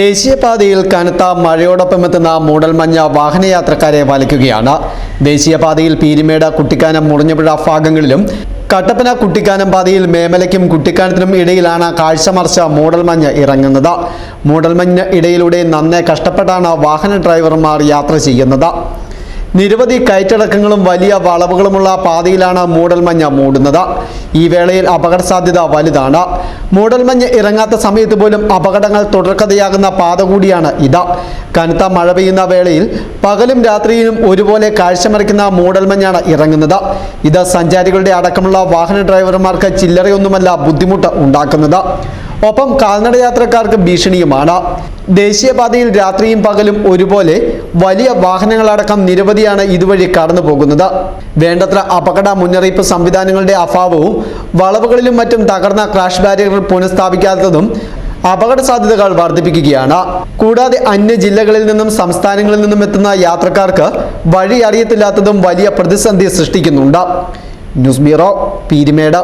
ദേശീയപാതയിൽ കനത്ത മഴയോടൊപ്പം എത്തുന്ന മൂടൽമഞ്ഞ വാഹനയാത്രക്കാരെ വലയ്ക്കുകയാണ് ദേശീയപാതയിൽ പീരിമേട് കുട്ടിക്കാനം മുറിഞ്ഞപുഴ ഭാഗങ്ങളിലും കട്ടപ്പന കുട്ടിക്കാനം പാതയിൽ മേമലയ്ക്കും കുട്ടിക്കാനത്തിനും ഇടയിലാണ് കാഴ്ചമറിച്ച മൂടൽമഞ്ഞ് ഇറങ്ങുന്നത്. മൂടൽമഞ്ഞ് ഇടയിലൂടെ നന്നേ കഷ്ടപ്പെട്ടാണ് വാഹന ഡ്രൈവർമാർ യാത്ര ചെയ്യുന്നത്. നിരവധി കയറ്റടക്കങ്ങളും വലിയ വളവുകളുമുള്ള പാതയിലാണ് മൂടൽമഞ്ഞ് മൂടുന്നത്. ഈ വേളയിൽ അപകട സാധ്യത വലുതാണ് മൂടൽമഞ്ഞ് ഇറങ്ങാത്ത സമയത്ത് പോലും അപകടങ്ങൾ തുടർക്കഥയാകുന്ന പാത കൂടിയാണ് ഇത്. കനത്ത മഴ പെയ്യുന്ന വേളയിൽ പകലും രാത്രിയിലും ഒരുപോലെ കാഴ്ചമറിക്കുന്ന മൂടൽമഞ്ഞാണ് ഇറങ്ങുന്നത്. ഇത് സഞ്ചാരികളുടെ അടക്കമുള്ള വാഹന ഡ്രൈവർമാർക്ക് ചില്ലറയൊന്നുമല്ല ബുദ്ധിമുട്ട് ഉണ്ടാക്കുന്നത്. ഒപ്പം കാൽനട യാത്രക്കാർക്ക് ഭീഷണിയുമാണ്. ദേശീയപാതയിൽ രാത്രിയും പകലും ഒരുപോലെ വലിയ വാഹനങ്ങളടക്കം നിരവധിയാണ് ഇതുവഴി കടന്നു പോകുന്നത് വേണ്ടത്ര അപകട മുന്നറിയിപ്പ് സംവിധാനങ്ങളുടെ അഭാവവും വളവുകളിലും മറ്റും തകർന്ന ക്രാഷ് ബാരിയറുകൾ പുനഃസ്ഥാപിക്കാത്തതും അപകട സാധ്യതകൾ വർദ്ധിപ്പിക്കുകയാണ്. കൂടാതെ അന്യ ജില്ലകളിൽ നിന്നും സംസ്ഥാനങ്ങളിൽ നിന്നും എത്തുന്ന യാത്രക്കാർക്ക് വഴി അറിയത്തില്ലാത്തതും വലിയ പ്രതിസന്ധി സൃഷ്ടിക്കുന്നുണ്ട്. News bureau Peermade.